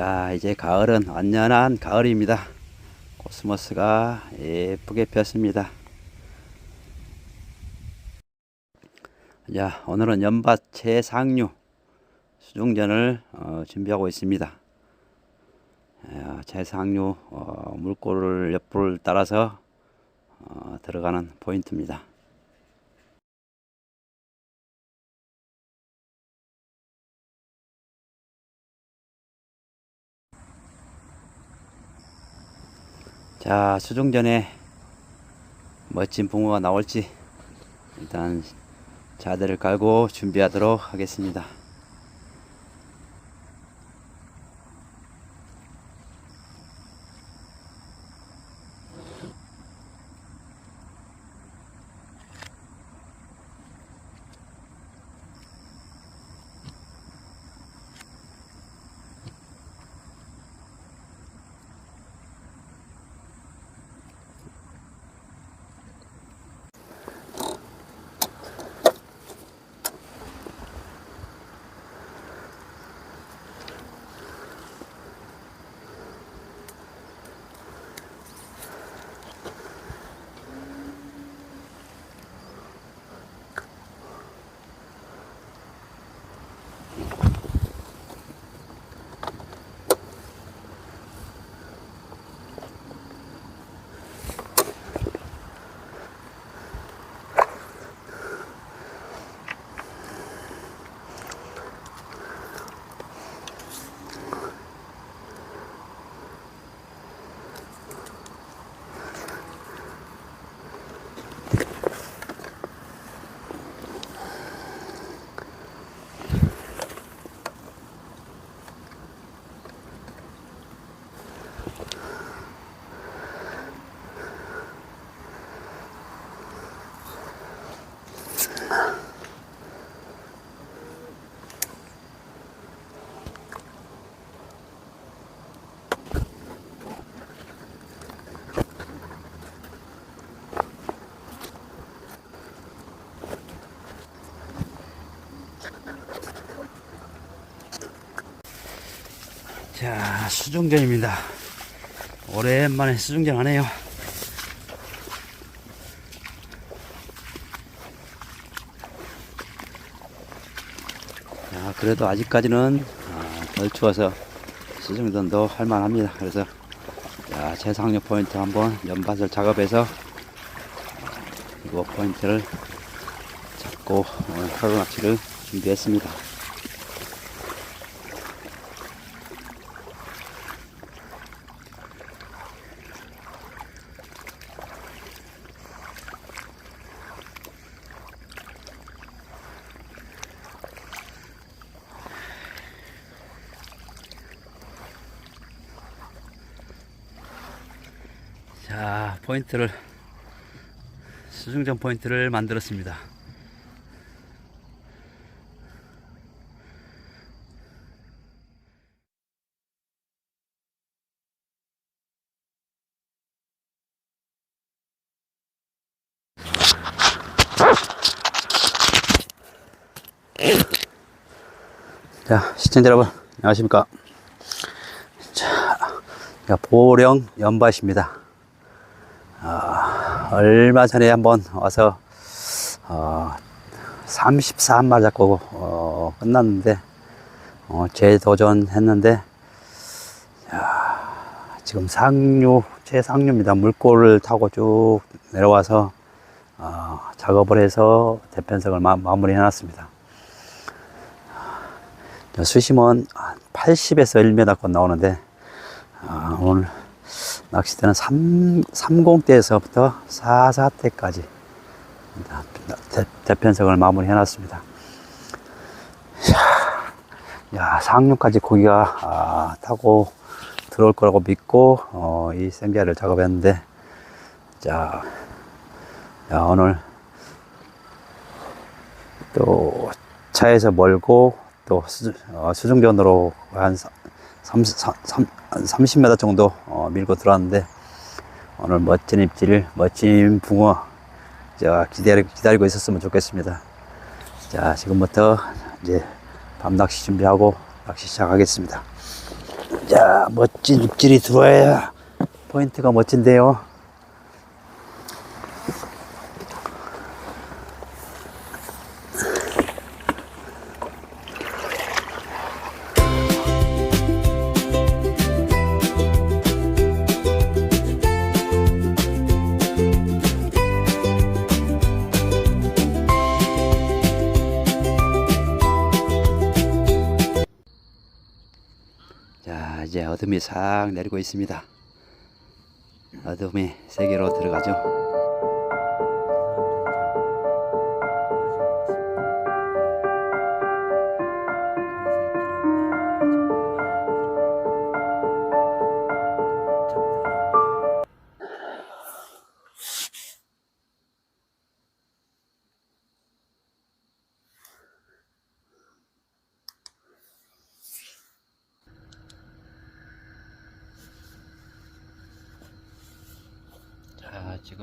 자, 이제 가을은 완연한 가을입니다. 코스모스가 예쁘게 폈습니다. 자, 오늘은 연밭 최상류 수중전을 어, 준비하고 있습니다. 어, 최상류 어, 물꼬를 옆을 따라서 어, 들어가는 포인트입니다. 자, 수중 전에 멋진 붕어가 나올지 일단 자대를 깔고 준비하도록 하겠습니다. 자, 수중전입니다. 오랜만에 수중전 하네요. 자, 그래도 아직까지는 아, 덜 추워서 수중전도 할만합니다. 그래서 자, 최상류 포인트 한번 연밭을 작업해서 이거 포인트를 잡고 오늘 하루 낚시를 준비했습니다. 자, 포인트를 수중전 포인트를 만들었습니다. 자, 시청자 여러분, 안녕하십니까. 자, 자, 보령 연밭입니다. 아, 얼마 전에 한번 와서 어, 34마리 잡고 어, 끝났는데 어, 재도전했는데 야, 지금 상류 최상류입니다. 물골을 타고 쭉 내려와서 어, 작업을 해서 대편성을 마, 마무리 해 놨습니다. 수심은 80에서 1m권 나오는데 아, 오늘 낚시대는 3, 30대에서부터 44대까지 대, 대편성을 마무리 해 놨습니다. 야, 상류까지 고기가 아, 타고 들어올 거라고 믿고 어, 이 생계를 작업했는데 자, 야, 오늘 또 차에서 멀고 또 수, 어, 수중전으로 한 30, 30m 정도 어, 밀고 들어왔는데 오늘 멋진 입질, 멋진 붕어 자, 기다리, 기다리고 있었으면 좋겠습니다. 자, 지금부터 이제 밤 낚시 준비하고 낚시 시작하겠습니다. 자, 멋진 입질이 들어와야 포인트가 멋진데요. 어둠이 싹 내리고 있습니다. 어둠의 세계로 들어가죠.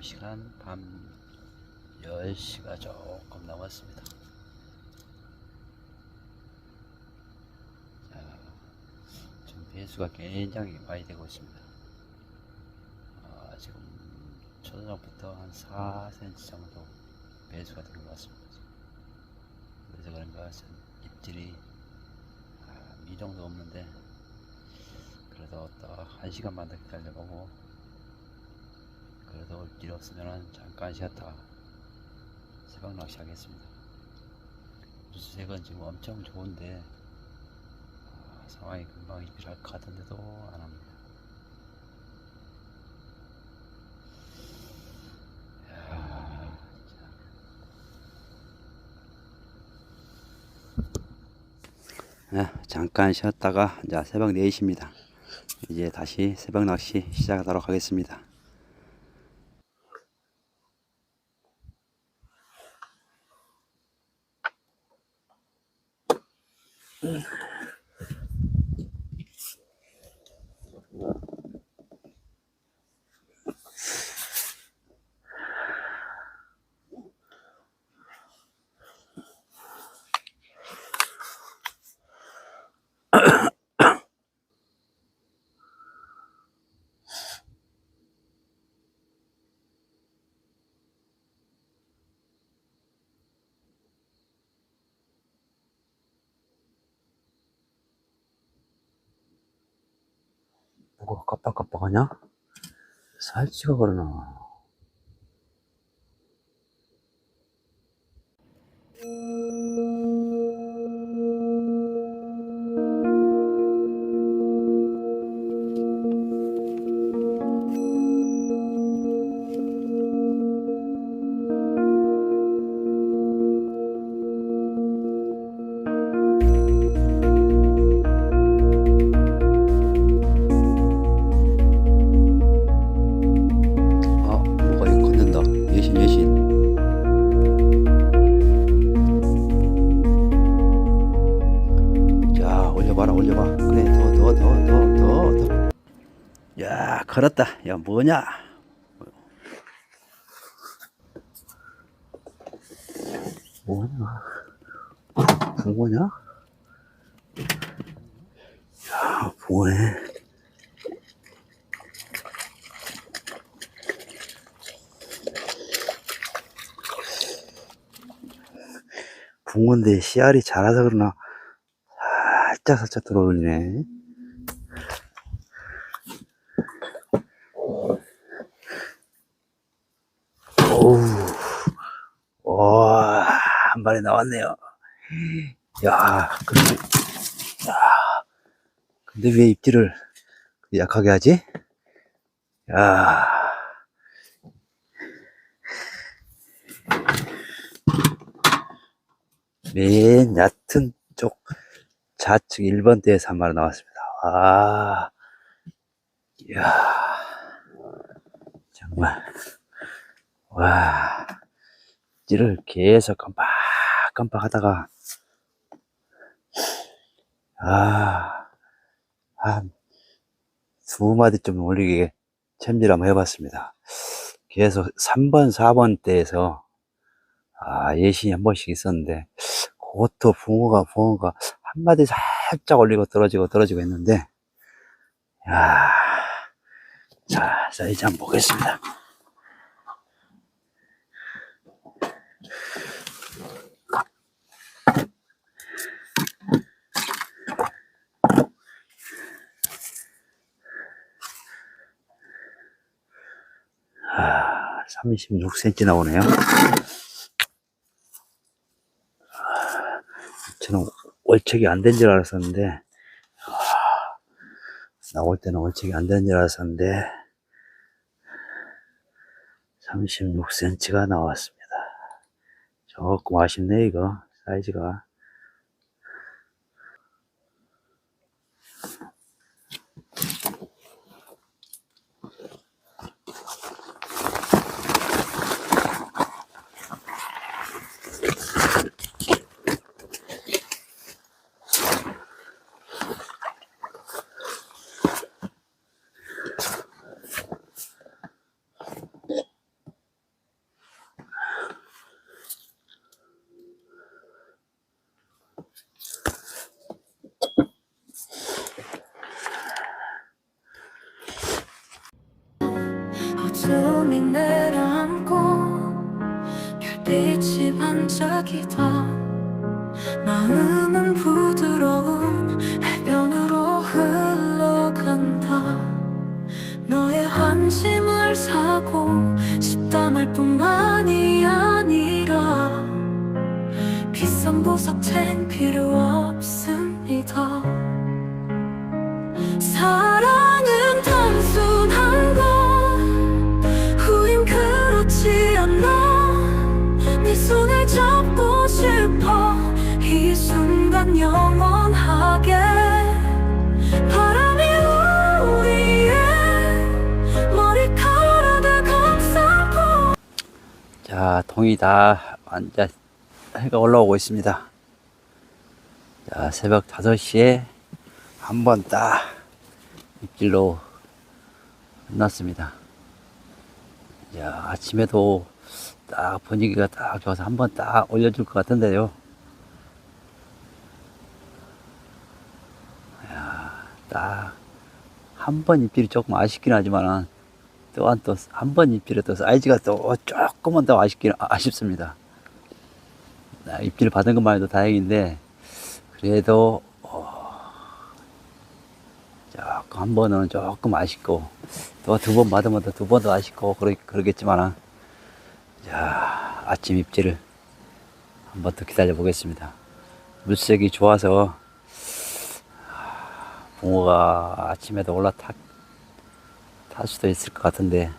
시간 밤 10시가 조금 남았습니다. 자, 지금 배수가 굉장히 많이 되고 있습니다. 아, 지금 초저녁부터 한 4cm 정도 배수가 된 것 같습니다. 그래서 그런가 전 입질이 아, 이 정도 없는데 그래도 또한 시간만 더 기다려보고 그래도 올일 없으면 잠깐 쉬었다가 새벽 낚시 하겠습니다. 뉴스색은 지금 엄청 좋은데 아, 상황이 금방 입질할 것 같은데도 안 합니다. 참. 아, 잠깐 쉬었다가 이제 새벽 4시입니다. 이제 다시 새벽 낚시 시작하도록 하겠습니다. 뭐가 깜빡깜빡하냐? 살찌가 그러나. 야, 걸었다. 야, 뭐냐? 뭐냐? 붕어냐? 야, 붕어네. 붕어인데 씨알이 자라서 그러나 살짝 살짝 들어올리네. 오우, 와, 한 마리 나왔네요. 야, 근데, 야, 근데 왜 입질을 약하게 하지? 야, 맨 얕은 쪽 좌측 1번 대에서 한 마리 나왔습니다. 아, 이야, 정말, 와, 찌를 계속 깜빡깜빡 하다가, 아, 한두 마디쯤 올리게 챔질 한번 해봤습니다. 계속 3번, 4번 대에서, 아, 예신이 한 번씩 있었는데, 그것도 붕어가, 붕어가 한 마디 살짝 올리고 떨어지고 떨어지고 했는데, 아, 자, 사이즈 한번 보겠습니다. 아, 36cm 나오네요. 저는 월척이 안 된 줄 알았었는데, 아, 나올 때는 월척이 안 된 줄 알았었는데, 36cm가 나왔습니다. 조금 아쉽네, 이거, 사이즈가. 반짝이다 마음은 부드러운 해변으로 흘러간다. 너의 환심을 사고 싶다 말 뿐만이 아니라 비싼 보석쟁 필요 없 동이 다 완전 해가 올라오고 있습니다. 자, 새벽 5시에 한 번 딱 입질로 끝났습니다. 야, 아침에도 딱 분위기가 딱 좋아서 한 번 딱 올려줄 것 같은데요. 야, 딱한 번 입질이 조금 아쉽긴 하지만은 또한 또 한 번 입질에 또 사이즈가 또 조금만 더 아쉽긴 아쉽습니다. 아, 입질 받은 것만 해도 다행인데 그래도 어, 조금 한 번은 조금 아쉽고 또 두 번 받으면 또 두 번 더 아쉽고 그러, 그러겠지만은 자 아침 입질을 한번 더 기다려 보겠습니다. 물색이 좋아서 아, 붕어가 아침에도 올라탔 탈 수도 있을 것 같은데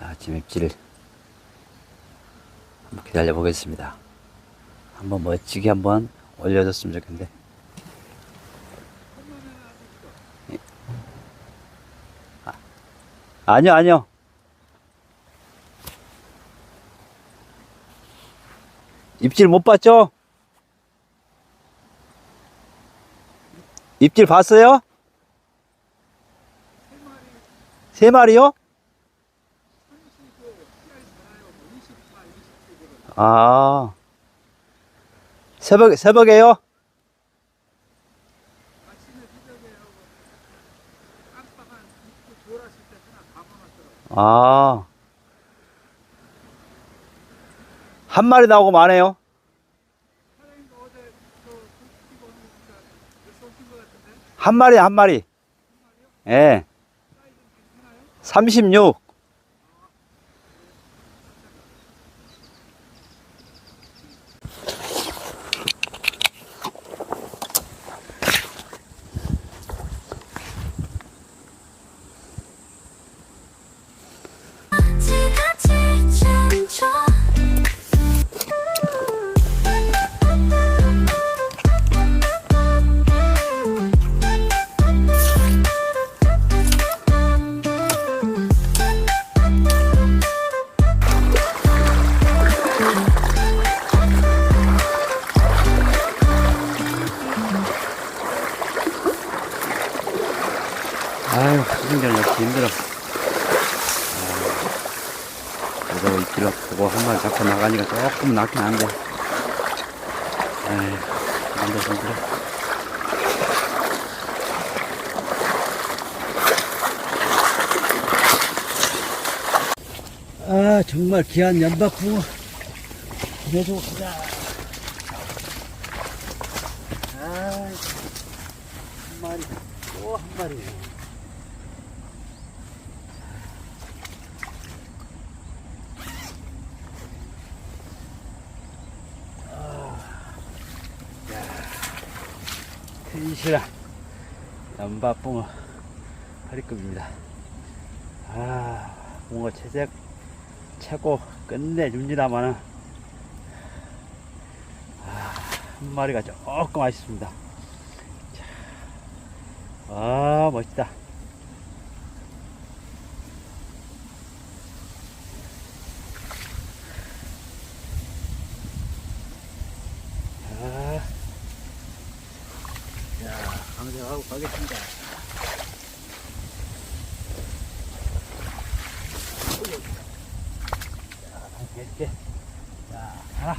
아침 입질을 한번 기다려 보겠습니다. 한번 멋지게 한번 올려줬으면 좋겠는데. 예. 아, 아니요, 아니요. 입질 못 봤죠? 입질 봤어요? 세 마리요? 아, 새벽, 새벽에요? 아, 한 마리 나오고 마네요. 한 마리, 한 마리. 예. 36. 분위기가 조금 낫긴 한데. 에이, 남자분 그래 아 정말 귀한 연박붕어 보내주고 가자 한 마리. 또 한 마리 튼실한 연박붕어 파리급입니다. 아, 붕어 채색 최고 끝내줍니다만은 아, 한 마리가 조금 아쉽습니다. 자, 아 멋있다. 아, 자, 강정하고 가겠습니다. 이렇게 자 하나